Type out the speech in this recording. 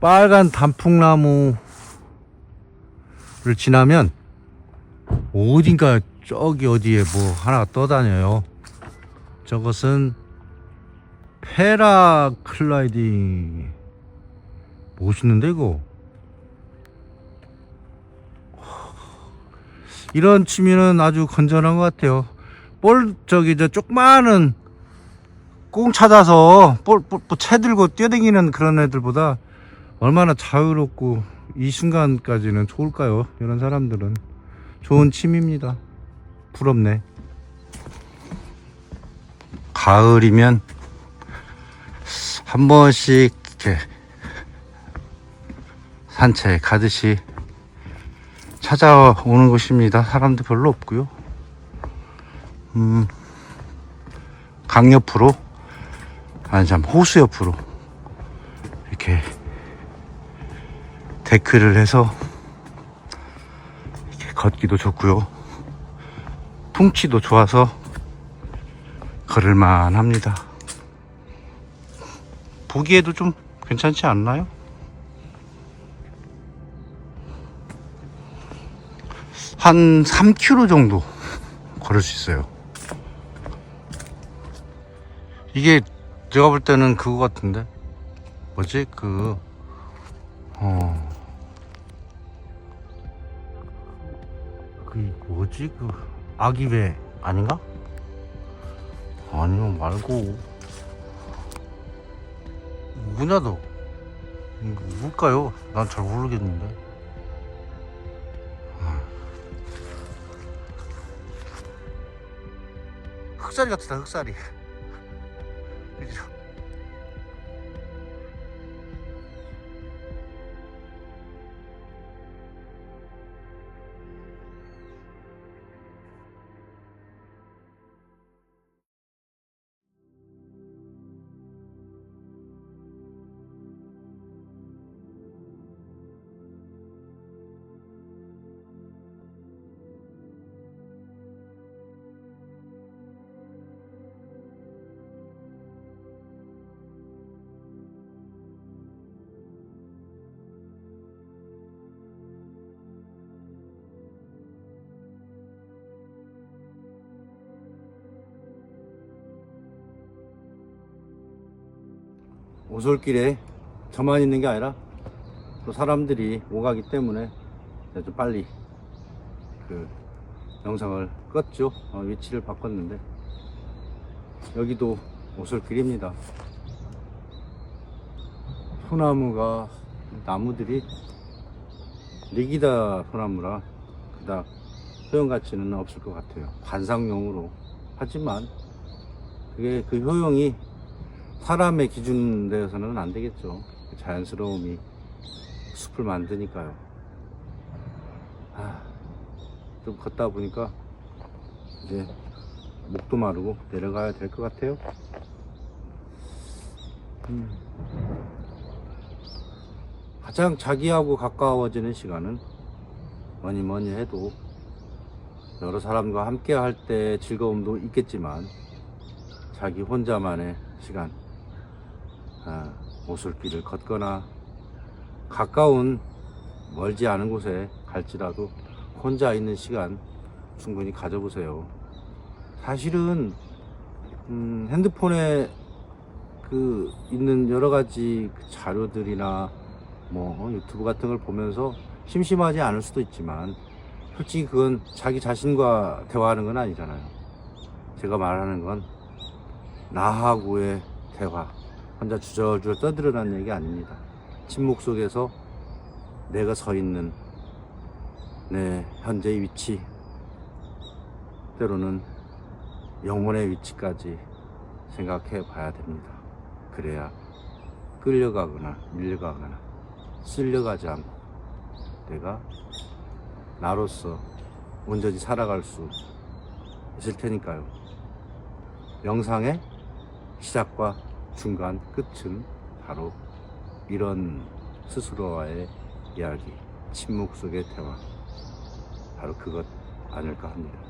빨간 단풍나무를 지나면 어딘가 저기 어디에 뭐 하나 떠다녀요. 저것은 패라클라이딩 멋있는데 이거 이런 취미는 아주 건전한 것 같아요. 볼 저기 저 조그마한 꽁 찾아서 볼, 볼, 뭐채 들고 뛰어다니는 그런 애들보다 얼마나 자유롭고 이 순간까지는 좋을까요? 이런 사람들은 좋은 취미입니다. 부럽네. 가을이면 한 번씩 이렇게 산책하듯이 찾아오는 곳입니다. 사람도 별로 없고요. 음, 강 옆으로 아니 참 호수 옆으로 이렇게 데크를 해서 이렇게 걷기도 좋고요. 풍치도 좋아서 걸을만 합니다. 보기에도 좀 괜찮지 않나요? 한 3km 정도 걸을 수 있어요. 이게 제가 볼 때는 그거 같은데 뭐지 그 어. 그 뭐지 그 아기배 아닌가? 아니요 말고 이거 뭘까요? 난 잘 모르겠는데 아. 흑사리 같다 흑사리 오솔길에 저만 있는 게 아니라 또 사람들이 오가기 때문에 좀 빨리 그 영상을 껐죠. 어, 위치를 바꿨는데 여기도 오솔길입니다. 소나무가 나무들이 리기다 소나무라 그닥 소용 가치는 없을 것 같아요. 관상용으로 하지만 그게 그 효용이 사람의 기준 내에서는 안 되겠죠. 자연스러움이 숲을 만드니까요. 아, 좀 걷다 보니까 이제 목도 마르고 내려가야 될 것 같아요. 음. 가장 자기하고 가까워지는 시간은 뭐니 뭐니 해도 여러 사람과 함께 할 때 즐거움도 있겠지만 자기 혼자만의 시간 아, 오솔길을 걷거나 가까운 멀지 않은 곳에 갈지라도 혼자 있는 시간 충분히 가져보세요. 사실은 음, 핸드폰에 그 있는 여러 가지 그 자료들이나 뭐 어, 유튜브 같은 걸 보면서 심심하지 않을 수도 있지만 솔직히 그건 자기 자신과 대화하는 건 아니잖아요. 제가 말하는 건 나하고의 대화. 혼자 주저주저 떠들어라는 얘기 아닙니다. 침묵 속에서 내가 서 있는 내 현재의 위치, 때로는 영혼의 위치까지 생각해 봐야 됩니다. 그래야 끌려가거나 밀려가거나 쓸려가지 않고 내가 나로서 온전히 살아갈 수 있을 테니까요. 영상의 시작과 중간, 끝은 바로 이런 스스로와의 이야기, 침묵 속의 대화. 바로 그것 아닐까 합니다.